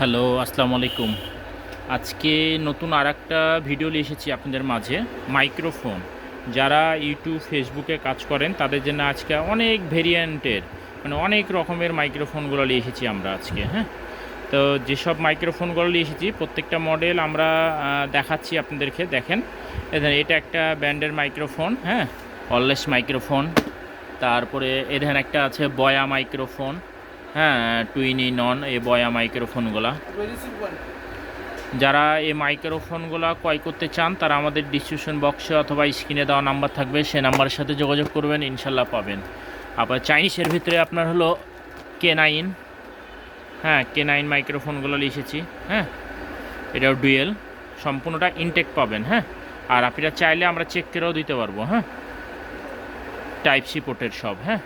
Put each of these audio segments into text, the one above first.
Hello, আসসালামু আলাইকুম। আজকে নতুন আর একটা ভিডিও নিয়ে এসেছি আপনাদের মাঝে, মাইক্রোফোন। যারা ইউটিউব, ফেসবুকে কাজ করেন, তাদের জন্য আজকে অনেক ভেরিয়েন্টের মানে অনেক রকমের মাইক্রোফোনগুলো নিয়ে এসেছি আমরা আজকে হ্যাঁ? তো যেসব মাইক্রোফোনগুলো নিয়ে এসেছি, প্রত্যেকটা মডেল আমরা দেখাচ্ছি আপনাদেরকে, দেখেন। এটা একটা ব্র্যান্ডের মাইক্রোফোন হ্যাঁ? অললেস মাইক্রোফোন। তারপরে এখানে একটা আছে বয়া মাইক্রোফোন। হ্যাঁ টুইন টুইনি নন, এ বয়া মাইক্রোফোনগুলা। যারা এই মাইক্রোফোনগুলো ক্রয় করতে চান, তারা আমাদের ডিসক্রিপশন বক্সে অথবা স্ক্রিনে দেওয়া নাম্বার থাকবে। সে নাম্বারের সাথে যোগাযোগ করবেন, ইনশাল্লাহ পাবেন। আবার চাইনিজের ভিতরে আপনার হলো কে নাইন হ্যাঁ কে নাইন মাইক্রোফোনগুলো লিখেছি হ্যাঁ এটাও ডুয়েল। সম্পূর্ণটা ইনটেক পাবেন হ্যাঁ। আর আপনারা চাইলে আমরা চেক করেও দিতে পারব হ্যাঁ। টাইপ সি পোর্টের সব হ্যাঁ।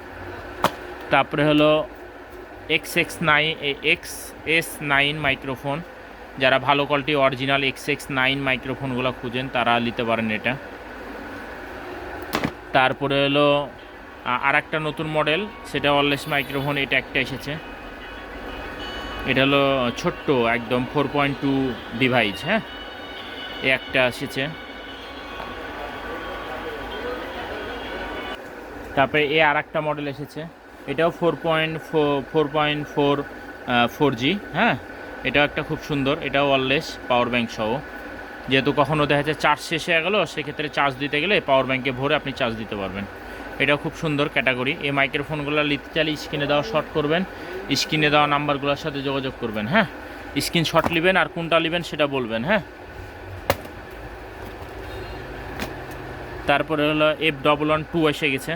তারপরে হলো X X nine X S nine microphone যারা ভালো quality original X X nine মাইক্রোফোনগুলো খুঁজেন, তারা নিতে পারেন এটা। তারপরে হলো আর একটা নতুন মডেল সেটা অললেস মাইক্রোফোন এটা একটা এসেছে। এটা হলো ছোট্ট, একদম ফোর পয়েন্ট টু ডিভাইস হ্যাঁ? এ একটা এসেছে। তারপরে এ আর একটা মডেল এসেছে। এটাও four point four point four four G হ্যাঁ? এটাও একটা খুব সুন্দর, এটাও ওয়ারলেস পাওয়ার ব্যাংক সহ। যেহেতু কখনও দেখা যাচ্ছে চার্জ শেষ হয়ে গেলো, সেক্ষেত্রে চার্জ দিতে গেলে পাওয়ার ব্যাঙ্কে ভরে আপনি চার্জ দিতে পারবেন। এটাও খুব সুন্দর ক্যাটাগরি এই মাইক্রোফোনগুলো নিতে চাইলে স্ক্রিনে দেওয়া শর্ট করবেন স্ক্রিনে দেওয়া নাম্বারগুলোর সাথে যোগাযোগ করবেন হ্যাঁ? স্ক্রিন শট নেবেন আর কোনটা নেবেন সেটা বলবেন হ্যাঁ? তারপরে হলো এফ ডবল ওয়ান টু এসে গেছে।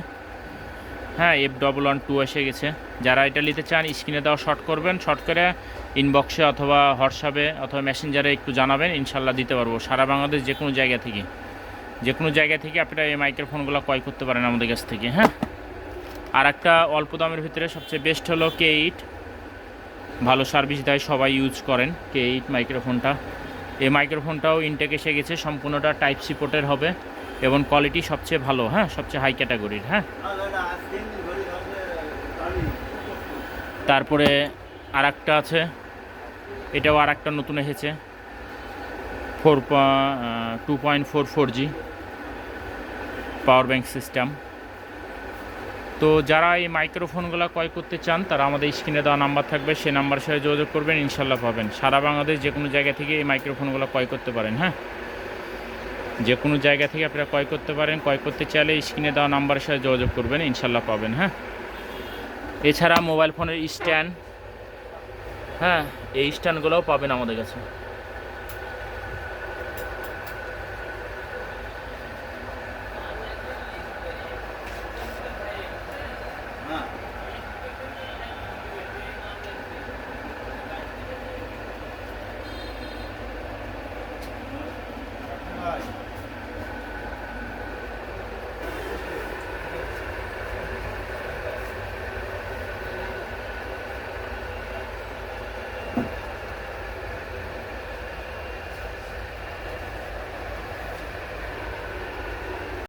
হ্যাঁ এফ ডবল ওয়ান টু এসে গেছে। যারা এটা নিতে চান, স্ক্রিনে দেওয়া শর্ট করবেন শর্ট করে ইনবক্সে অথবা হোয়াটসঅ্যাপে অথবা মেসেঞ্জারে একটু জানাবেন ইনশাল্লাহ দিতে পারব। সারা বাংলাদেশ যে কোনো জায়গা থেকে। যে কোনো জায়গা থেকে আপনারা এই মাইক্রোফোনগুলো ক্রয় করতে পারেন আমাদের কাছ থেকে হ্যাঁ? আর একটা অল্প দামের ভিতরে সবচেয়ে বেস্ট হলো কে এইট ভালো সার্ভিস দেয়, সবাই ইউজ করেন কে এইট মাইক্রোফোনটা এই মাইক্রোফোনটাও ইনটেক এসে গেছে, সম্পূর্ণটা টাইপ সি পোর্টের হবে। এবং কোয়ালিটি সবচেয়ে ভালো হ্যাঁ? সবচেয়ে হাই ক্যাটাগরির হ্যাঁ? তারপরে আর একটা আছে, এটাও আর একটা নতুন এসেছে। Four two point four four G power bank system তো যারা এই মাইক্রোফোনগুলো ক্রয় করতে চান, তারা আমাদের স্ক্রিনে দেওয়া নাম্বার থাকবে, সে নাম্বার সাথে যোগাযোগ করবেন ইনশাল্লাহ পাবেন। সারা বাংলাদেশ যে কোনো জায়গা থেকে এই মাইক্রোফোনগুলো ক্রয় করতে পারেন হ্যাঁ? যে কোনো জায়গা থেকে আপনারা ক্রয় করতে পারেন। ক্রয় করতে চাইলে স্ক্রিনে দেওয়া নাম্বারের সাথে যোগাযোগ করবেন, ইনশাল্লাহ পাবেন হ্যাঁ? এছাড়া মোবাইল ফোনের স্ট্যান্ড হ্যাঁ এই স্ট্যান্ডগুলোও পাবেন আমাদের কাছে।